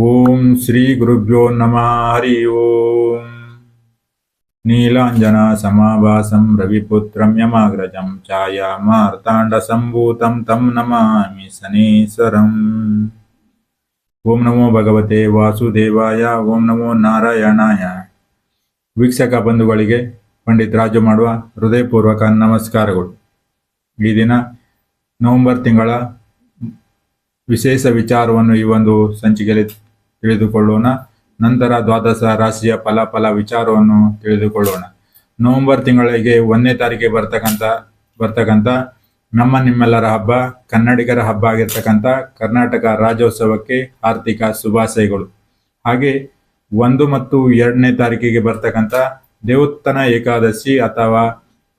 ಓಂ ಶ್ರೀ ಗುರುಭ್ಯೋ ನಮಃ ಹರಿ ಓಂ ನೀಲಾಂಜನ ಸಮಾಭಾಸಂ ರವಿಪುತ್ರಂ ಯಮಾಗ್ರಜಂ ಛಾಯಾ ಮಾರ್ತಾಂಡ ಸಂಭೂತಂ ತಂ ನಮಾಮಿ ಸನೇಸರಂ ಓಂ ನಮೋ ಭಗವತೆ ವಾಸುದೇವಾಯ ಓಂ ನಮೋ ನಾರಾಯಣಾಯ ವೀಕ್ಷಕ ಬಂಧುಗಳಿಗೆ, ಪಂಡಿತ್ ರಾಜು ಮಾಡುವ ಹೃದಯಪೂರ್ವಕ ನಮಸ್ಕಾರಗಳು. ಈ ದಿನ ನವೆಂಬರ್ ತಿಂಗಳ ವಿಶೇಷ ವಿಚಾರವನ್ನು ಈ ಒಂದು ಸಂಚಿಕೆಯಲ್ಲಿ ತಿಳಿದುಕೊಳ್ಳೋಣ. ನಂತರ ದ್ವಾದಶ ರಾಶಿಯ ಫಲಾಫಲ ವಿಚಾರವನ್ನು ತಿಳಿದುಕೊಳ್ಳೋಣ. ನವೆಂಬರ್ ತಿಂಗಳಿಗೆ ಒಂದನೇ ತಾರೀಕಿಗೆ ಬರ್ತಕ್ಕಂಥ ಬರ್ತಕ್ಕಂಥ ನಮ್ಮ ನಿಮ್ಮೆಲ್ಲರ ಹಬ್ಬ, ಕನ್ನಡಿಗರ ಹಬ್ಬ ಆಗಿರ್ತಕ್ಕಂಥ ಕರ್ನಾಟಕ ರಾಜ್ಯೋತ್ಸವಕ್ಕೆ ಆರ್ಥಿಕ ಶುಭಾಶಯಗಳು. ಹಾಗೆ ಒಂದು ಮತ್ತು ಎರಡನೇ ತಾರೀಕಿಗೆ ಬರ್ತಕ್ಕಂಥ ದೇವೋತ್ತನ ಏಕಾದಶಿ ಅಥವಾ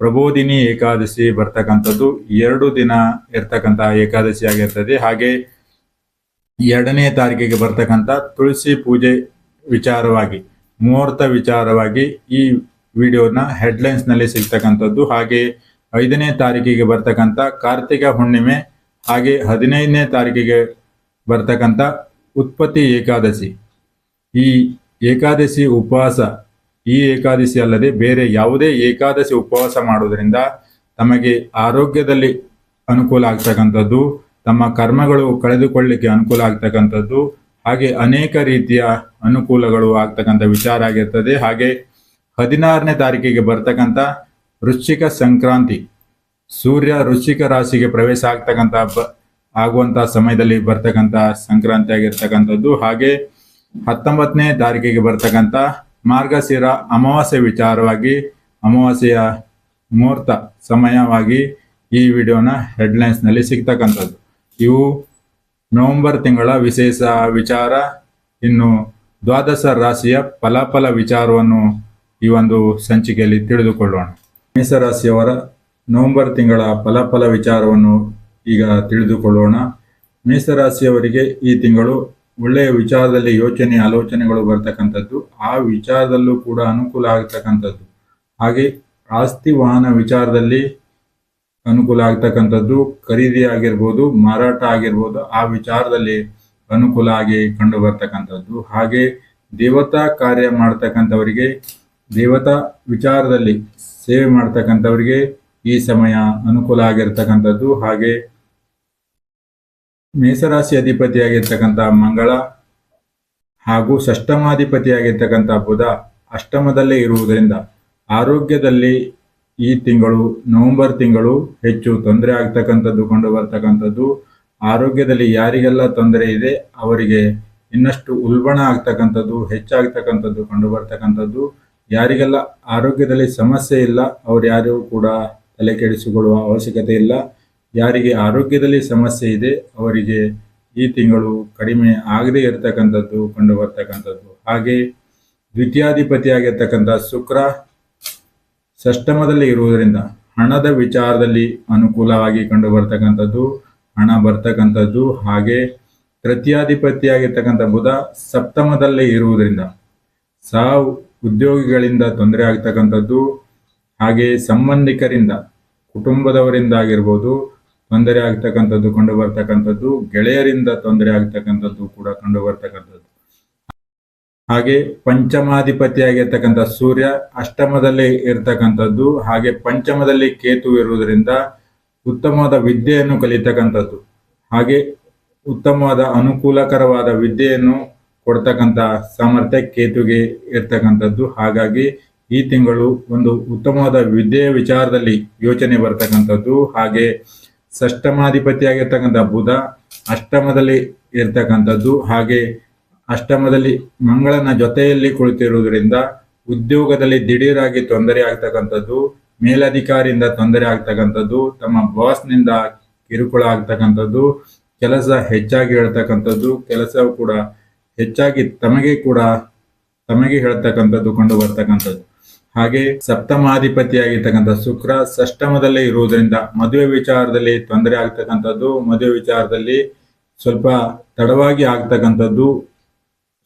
ಪ್ರಬೋಧಿನಿ ಏಕಾದಶಿ ಬರ್ತಕ್ಕಂಥದ್ದು ಎರಡು ದಿನ ಇರ್ತಕ್ಕಂಥ ಏಕಾದಶಿ ಆಗಿರ್ತದೆ ಹಾಗೆ ಎರಡನೇ ತಾರೀಕಿಗೆ ಬರ್ತಕ್ಕಂಥ ತುಳಸಿ ಪೂಜೆ ವಿಚಾರವಾಗಿ, ಮುಹೂರ್ತ ವಿಚಾರವಾಗಿ ಈ ವಿಡಿಯೋನ ಹೆಡ್ಲೈನ್ಸ್ನಲ್ಲಿ ಸಿಗ್ತಕ್ಕಂಥದ್ದು. ಹಾಗೆ ಐದನೇ ತಾರೀಕಿಗೆ ಬರ್ತಕ್ಕಂಥ ಕಾರ್ತಿಕ ಹುಣ್ಣಿಮೆ, ಹಾಗೆ ಹದಿನೈದನೇ ತಾರೀಕಿಗೆ ಬರ್ತಕ್ಕಂಥ ಉತ್ಪತ್ತಿ ಏಕಾದಶಿ. ಈ ಏಕಾದಶಿ ಉಪವಾಸ, ಈ ಏಕಾದಶಿ ಅಲ್ಲದೆ ಬೇರೆ ಯಾವುದೇ ಏಕಾದಶಿ ಉಪವಾಸ ಮಾಡುವುದರಿಂದ ತಮಗೆ ಆರೋಗ್ಯದಲ್ಲಿ ಅನುಕೂಲ ಆಗ್ತಕ್ಕಂಥದ್ದು. ತಮ್ಮ ಕರ್ಮಗಳು ಕಳೆದುಕೊಳ್ಳಿಕ್ಕೆ ಅನುಕೂಲ ಆಗ್ತಕ್ಕಂಥದ್ದು, ಹಾಗೆ ಅನೇಕ ರೀತಿಯ ಅನುಕೂಲಗಳು ಆಗ್ತಕ್ಕಂಥ ವಿಚಾರ ಆಗಿರ್ತದೆ. ಹಾಗೆ ಹದಿನಾರನೇ ತಾರೀಕಿಗೆ ಬರ್ತಕ್ಕಂಥ ವೃಶ್ಚಿಕ ಸಂಕ್ರಾಂತಿ, ಸೂರ್ಯ ವೃಶ್ಚಿಕ ರಾಶಿಗೆ ಪ್ರವೇಶ ಆಗ್ತಕ್ಕಂಥ ಬ ಆಗುವಂತ ಸಮಯದಲ್ಲಿ ಬರ್ತಕ್ಕಂಥ ಸಂಕ್ರಾಂತಿ ಆಗಿರ್ತಕ್ಕಂಥದ್ದು. ಹಾಗೆ ಹತ್ತೊಂಬತ್ತನೇ ತಾರೀಕಿಗೆ ಬರ್ತಕ್ಕಂಥ ಮಾರ್ಗಶಿರ ಅಮಾವಾಸ್ಯೆ ವಿಚಾರವಾಗಿ, ಅಮಾವಾಸ್ಯೆಯ ಮುಹೂರ್ತ ಸಮಯವಾಗಿ ಈ ವಿಡಿಯೋನ ಹೆಡ್ಲೈನ್ಸ್ನಲ್ಲಿ ಸಿಗ್ತಕ್ಕಂಥದ್ದು. ಇವು ನವೆಂಬರ್ ತಿಂಗಳ ವಿಶೇಷ ವಿಚಾರ. ಇನ್ನು ದ್ವಾದಶ ರಾಶಿಯ ಫಲಾಫಲ ವಿಚಾರವನ್ನು ಈ ಒಂದು ಸಂಚಿಕೆಯಲ್ಲಿ ತಿಳಿದುಕೊಳ್ಳೋಣ. ಮೇಷರಾಶಿಯವರ ನವೆಂಬರ್ ತಿಂಗಳ ಫಲಾಫಲ ವಿಚಾರವನ್ನು ಈಗ ತಿಳಿದುಕೊಳ್ಳೋಣ. ಮೇಷರಾಶಿಯವರಿಗೆ ಈ ತಿಂಗಳು ಒಳ್ಳೆಯ ವಿಚಾರದಲ್ಲಿ ಯೋಚನೆ, ಆಲೋಚನೆಗಳು ಬರ್ತಕ್ಕಂಥದ್ದು. ಆ ವಿಚಾರದಲ್ಲೂ ಕೂಡ ಅನುಕೂಲ ಆಗ್ತಕ್ಕಂಥದ್ದು. ಹಾಗೆ ಆಸ್ತಿ ವಾಹನ ವಿಚಾರದಲ್ಲಿ ಅನುಕೂಲ ಆಗ್ತಕ್ಕಂಥದ್ದು, ಖರೀದಿ ಆಗಿರ್ಬೋದು, ಮಾರಾಟ ಆಗಿರ್ಬೋದು, ಆ ವಿಚಾರದಲ್ಲಿ ಅನುಕೂಲ ಆಗಿ ಕಂಡು ಬರ್ತಕ್ಕಂಥದ್ದು ಹಾಗೆ ದೇವತಾ ಕಾರ್ಯ ಮಾಡ್ತಕ್ಕಂಥವರಿಗೆ, ದೇವತಾ ವಿಚಾರದಲ್ಲಿ ಸೇವೆ ಮಾಡ್ತಕ್ಕಂಥವರಿಗೆ ಈ ಸಮಯ ಅನುಕೂಲ ಆಗಿರ್ತಕ್ಕಂಥದ್ದು. ಹಾಗೆ ಮೇಷರಾಶಿ ಅಧಿಪತಿಯಾಗಿರ್ತಕ್ಕಂಥ ಮಂಗಳ ಹಾಗೂ ಷಷ್ಟಮಾಧಿಪತಿಯಾಗಿರ್ತಕ್ಕಂಥ ಬುಧ ಅಷ್ಟಮದಲ್ಲೇ ಇರುವುದರಿಂದ ಆರೋಗ್ಯದಲ್ಲಿ ಈ ತಿಂಗಳು ನವೆಂಬರ್ ತಿಂಗಳು ಹೆಚ್ಚು ತೊಂದರೆ ಆಗ್ತಕ್ಕಂಥದ್ದು ಕಂಡು ಬರ್ತಕ್ಕಂಥದ್ದು ಆರೋಗ್ಯದಲ್ಲಿ ಯಾರಿಗೆಲ್ಲ ತೊಂದರೆ ಇದೆ, ಅವರಿಗೆ ಇನ್ನಷ್ಟು ಉಲ್ಬಣ ಆಗ್ತಕ್ಕಂಥದ್ದು, ಹೆಚ್ಚಾಗ್ತಕ್ಕಂಥದ್ದು ಕಂಡು ಬರ್ತಕ್ಕಂಥದ್ದು ಯಾರಿಗೆಲ್ಲ ಆರೋಗ್ಯದಲ್ಲಿ ಸಮಸ್ಯೆ ಇಲ್ಲ, ಅವ್ರು ಯಾರಿಗೂ ಕೂಡ ತಲೆ ಕೆಡಿಸಿಕೊಳ್ಳುವ ಅವಶ್ಯಕತೆ ಇಲ್ಲ. ಯಾರಿಗೆ ಆರೋಗ್ಯದಲ್ಲಿ ಸಮಸ್ಯೆ ಇದೆ, ಅವರಿಗೆ ಈ ತಿಂಗಳು ಕಡಿಮೆ ಆಗದೇ ಇರತಕ್ಕಂಥದ್ದು ಕಂಡು ಬರ್ತಕ್ಕಂಥದ್ದು ಹಾಗೆ ದ್ವಿತೀಯಾಧಿಪತಿಯಾಗಿರ್ತಕ್ಕಂಥ ಶುಕ್ರ ಷಷ್ಟಮದಲ್ಲಿ ಇರುವುದರಿಂದ ಹಣದ ವಿಚಾರದಲ್ಲಿ ಅನುಕೂಲವಾಗಿ ಕಂಡು ಬರ್ತಕ್ಕಂಥದ್ದು ಹಣ ಬರ್ತಕ್ಕಂಥದ್ದು ಹಾಗೆ ತೃತೀಯಾಧಿಪತಿಯಾಗಿರ್ತಕ್ಕಂಥ ಬುಧ ಸಪ್ತಮದಲ್ಲೇ ಇರುವುದರಿಂದ ಸಹ ಉದ್ಯೋಗಿಗಳಿಂದ ತೊಂದರೆ ಆಗ್ತಕ್ಕಂಥದ್ದು ಹಾಗೆ ಸಂಬಂಧಿಕರಿಂದ ಕುಟುಂಬದವರಿಂದ ಆಗಿರ್ಬೋದು ತೊಂದರೆ ಆಗ್ತಕ್ಕಂಥದ್ದು ಕಂಡು ಗೆಳೆಯರಿಂದ ತೊಂದರೆ ಆಗ್ತಕ್ಕಂಥದ್ದು ಕೂಡ ಕಂಡು ಬರ್ತಕ್ಕಂಥದ್ದು ಹಾಗೆ ಪಂಚಮಾಧಿಪತಿಯಾಗಿರ್ತಕ್ಕಂಥ ಸೂರ್ಯ ಅಷ್ಟಮದಲ್ಲಿ ಇರ್ತಕ್ಕಂಥದ್ದು, ಹಾಗೆ ಪಂಚಮದಲ್ಲಿ ಕೇತು ಇರುವುದರಿಂದ ಉತ್ತಮವಾದ ವಿದ್ಯೆಯನ್ನು ಕಲಿತಕ್ಕಂಥದ್ದು. ಹಾಗೆ ಉತ್ತಮವಾದ ಅನುಕೂಲಕರವಾದ ವಿದ್ಯೆಯನ್ನು ಕೊಡ್ತಕ್ಕಂಥ ಸಾಮರ್ಥ್ಯ ಕೇತುಗೆ ಇರ್ತಕ್ಕಂಥದ್ದು. ಹಾಗಾಗಿ ಈ ತಿಂಗಳು ಒಂದು ಉತ್ತಮವಾದ ವಿದ್ಯೆಯ ವಿಚಾರದಲ್ಲಿ ಯೋಚನೆ ಬರ್ತಕ್ಕಂಥದ್ದು. ಹಾಗೆ ಷಷ್ಟಮಾಧಿಪತಿಯಾಗಿರ್ತಕ್ಕಂಥ ಬುಧ ಅಷ್ಟಮದಲ್ಲಿ ಇರ್ತಕ್ಕಂಥದ್ದು. ಹಾಗೆ ಅಷ್ಟಮದಲ್ಲಿ ಮಂಗಳನ ಜೊತೆಯಲ್ಲಿ ಕುಳಿತಿರುವುದರಿಂದ ಉದ್ಯೋಗದಲ್ಲಿ ದಿಢೀರಾಗಿ ತೊಂದರೆ ಆಗ್ತಕ್ಕಂಥದ್ದು, ಮೇಲಧಿಕಾರಿಯಿಂದ ತೊಂದರೆ ಆಗ್ತಕ್ಕಂಥದ್ದು, ತಮ್ಮ ಬಾಸ್ನಿಂದ ಕಿರುಕುಳ ಆಗ್ತಕ್ಕಂಥದ್ದು, ಕೆಲಸ ಹೆಚ್ಚಾಗಿ ಹೇಳ್ತಕ್ಕಂಥದ್ದು, ಕೆಲಸವು ಕೂಡ ಹೆಚ್ಚಾಗಿ ತಮಗೆ ಕೂಡ ತಮಗೆ ಹೇಳ್ತಕ್ಕಂಥದ್ದು ಕಂಡು ಬರ್ತಕ್ಕಂಥದ್ದು. ಹಾಗೆ ಸಪ್ತಮಾಧಿಪತಿಯಾಗಿರ್ತಕ್ಕಂಥ ಶುಕ್ರ ಷಷ್ಟಮದಲ್ಲೇ ಇರುವುದರಿಂದ ಮದುವೆ ವಿಚಾರದಲ್ಲಿ ತೊಂದರೆ ಆಗ್ತಕ್ಕಂಥದ್ದು, ಮದುವೆ ವಿಚಾರದಲ್ಲಿ ಸ್ವಲ್ಪ ತಡವಾಗಿ ಆಗ್ತಕ್ಕಂಥದ್ದು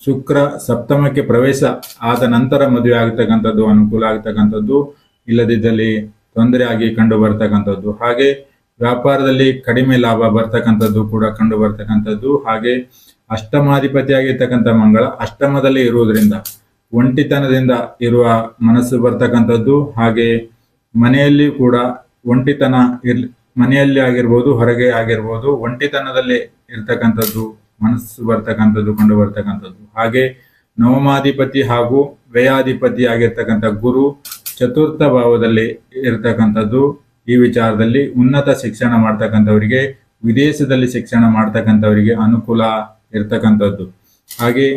ಶುಕ್ರ ಸಪ್ತಮಕ್ಕೆ ಪ್ರವೇಶ ಆದ ನಂತರ ಮದುವೆ ಆಗತಕ್ಕಂಥದ್ದು, ಅನುಕೂಲ ಆಗ್ತಕ್ಕಂಥದ್ದು, ಇಲ್ಲದಿದ್ದಲ್ಲಿ ತೊಂದರೆ ಆಗಿ ಕಂಡು ಬರ್ತಕ್ಕಂಥದ್ದು ಹಾಗೆ ವ್ಯಾಪಾರದಲ್ಲಿ ಕಡಿಮೆ ಲಾಭ ಬರ್ತಕ್ಕಂಥದ್ದು ಕೂಡ ಕಂಡು ಬರ್ತಕ್ಕಂಥದ್ದು ಹಾಗೆ ಅಷ್ಟಮಾಧಿಪತಿಯಾಗಿರ್ತಕ್ಕಂಥ ಮಂಗಳ ಅಷ್ಟಮದಲ್ಲಿ ಇರುವುದರಿಂದ, ಒಂಟಿತನದಿಂದ ಇರುವ ಮನಸ್ಸು ಬರ್ತಕ್ಕಂಥದ್ದು. ಹಾಗೆ ಮನೆಯಲ್ಲಿ ಕೂಡ ಒಂಟಿತನ ಇರ್, ಮನೆಯಲ್ಲಿ ಆಗಿರ್ಬೋದು, ಹೊರಗೆ ಆಗಿರ್ಬೋದು, ಒಂಟಿತನದಲ್ಲಿ ಇರ್ತಕ್ಕಂಥದ್ದು ಮನಸ್ಸು ಬರ್ತಕ್ಕಂಥದ್ದು, ಕಂಡು ಬರ್ತಕ್ಕಂಥದ್ದು. ಹಾಗೆ ನವಮಾಧಿಪತಿ ಹಾಗೂ ವ್ಯಯಾಧಿಪತಿ ಆಗಿರ್ತಕ್ಕಂಥ ಗುರು ಚತುರ್ಥ ಭಾವದಲ್ಲಿ ಇರತಕ್ಕಂಥದ್ದು. ಈ ವಿಚಾರದಲ್ಲಿ ಉನ್ನತ ಶಿಕ್ಷಣ ಮಾಡ್ತಕ್ಕಂಥವರಿಗೆ, ವಿದೇಶದಲ್ಲಿ ಶಿಕ್ಷಣ ಮಾಡ್ತಕ್ಕಂಥವರಿಗೆ ಅನುಕೂಲ ಇರ್ತಕ್ಕಂಥದ್ದು. ಹಾಗೆ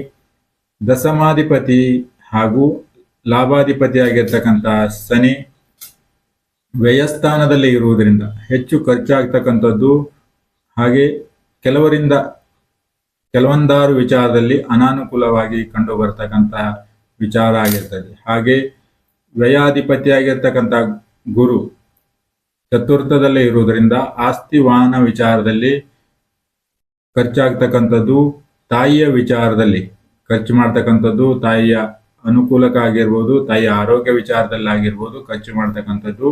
ದಶಮಾಧಿಪತಿ ಹಾಗೂ ಲಾಭಾಧಿಪತಿ ಆಗಿರ್ತಕ್ಕಂಥ ಶನಿ ವ್ಯಯಸ್ಥಾನದಲ್ಲಿ ಇರುವುದರಿಂದ ಹೆಚ್ಚು ಖರ್ಚಾಗ್ತಕ್ಕಂಥದ್ದು. ಹಾಗೆ ಕೆಲವರಿಂದ ಕೆಲವೊಂದಾರು ವಿಚಾರದಲ್ಲಿ ಅನಾನುಕೂಲವಾಗಿ ಕಂಡು ಬರ್ತಕ್ಕಂತಹ ವಿಚಾರ ಆಗಿರ್ತದೆ. ಹಾಗೆ ವ್ಯಯಾಧಿಪತಿಯಾಗಿರ್ತಕ್ಕಂಥ ಗುರು ಚತುರ್ಥದಲ್ಲೇ ಇರುವುದರಿಂದ ಆಸ್ತಿ ವಾಹನ ವಿಚಾರದಲ್ಲಿ ಖರ್ಚಾಗ್ತಕ್ಕಂಥದ್ದು, ತಾಯಿಯ ವಿಚಾರದಲ್ಲಿ ಖರ್ಚು ಮಾಡ್ತಕ್ಕಂಥದ್ದು, ತಾಯಿಯ ಅನುಕೂಲಕ್ಕಾಗಿರ್ಬೋದು, ತಾಯಿಯ ಆರೋಗ್ಯ ವಿಚಾರದಲ್ಲಿ ಆಗಿರ್ಬೋದು ಖರ್ಚು ಮಾಡ್ತಕ್ಕಂಥದ್ದು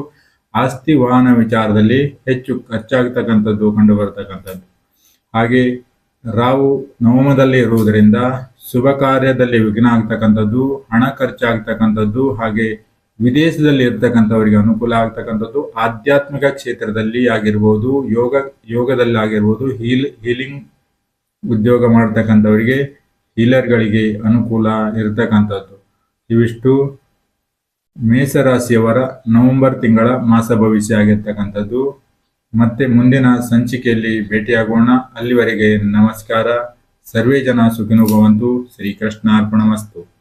ಆಸ್ತಿ ವಾಹನ ವಿಚಾರದಲ್ಲಿ ಹೆಚ್ಚು ಖರ್ಚಾಗ್ತಕ್ಕಂಥದ್ದು ಕಂಡು ಬರ್ತಕ್ಕಂಥದ್ದು ಹಾಗೆ ರಾವು ನವಮದಲ್ಲಿ ಇರುವುದರಿಂದ ಶುಭ ಕಾರ್ಯದಲ್ಲಿ ವಿಘ್ನ ಆಗ್ತಕ್ಕಂಥದ್ದು, ಹಣ ಖರ್ಚಾಗ್ತಕ್ಕಂಥದ್ದು ಹಾಗೆ ವಿದೇಶದಲ್ಲಿ ಇರ್ತಕ್ಕಂಥವರಿಗೆ ಅನುಕೂಲ ಆಗ್ತಕ್ಕಂಥದ್ದು ಆಧ್ಯಾತ್ಮಿಕ ಕ್ಷೇತ್ರದಲ್ಲಿ ಆಗಿರ್ಬೋದು, ಯೋಗ, ಯೋಗದಲ್ಲಿ ಆಗಿರ್ಬೋದು, ಹೀಲ್, ಹೀಲಿಂಗ್ ಉದ್ಯೋಗ ಮಾಡ್ತಕ್ಕಂಥವರಿಗೆ, ಹೀಲರ್ಗಳಿಗೆ ಅನುಕೂಲ ಇರತಕ್ಕಂಥದ್ದು. ಇವಿಷ್ಟು ಮೇಷರಾಶಿಯವರ ನವೆಂಬರ್ ತಿಂಗಳ ಮಾಸ ಭವಿಷ್ಯ ಆಗಿರ್ತಕ್ಕಂಥದ್ದು. ಮತ್ತೆ ಮುಂದಿನ ಸಂಚಿಕೆಯಲ್ಲಿ ಭೇಟಿಯಾಗೋಣ. ಅಲ್ಲಿವರೆಗೆ ನಮಸ್ಕಾರ. ಸರ್ವೇ ಜನ ಸುಖಿನೋ ಭವಂತು. ಶ್ರೀಕೃಷ್ಣಾರ್ಪಣಮಸ್ತು.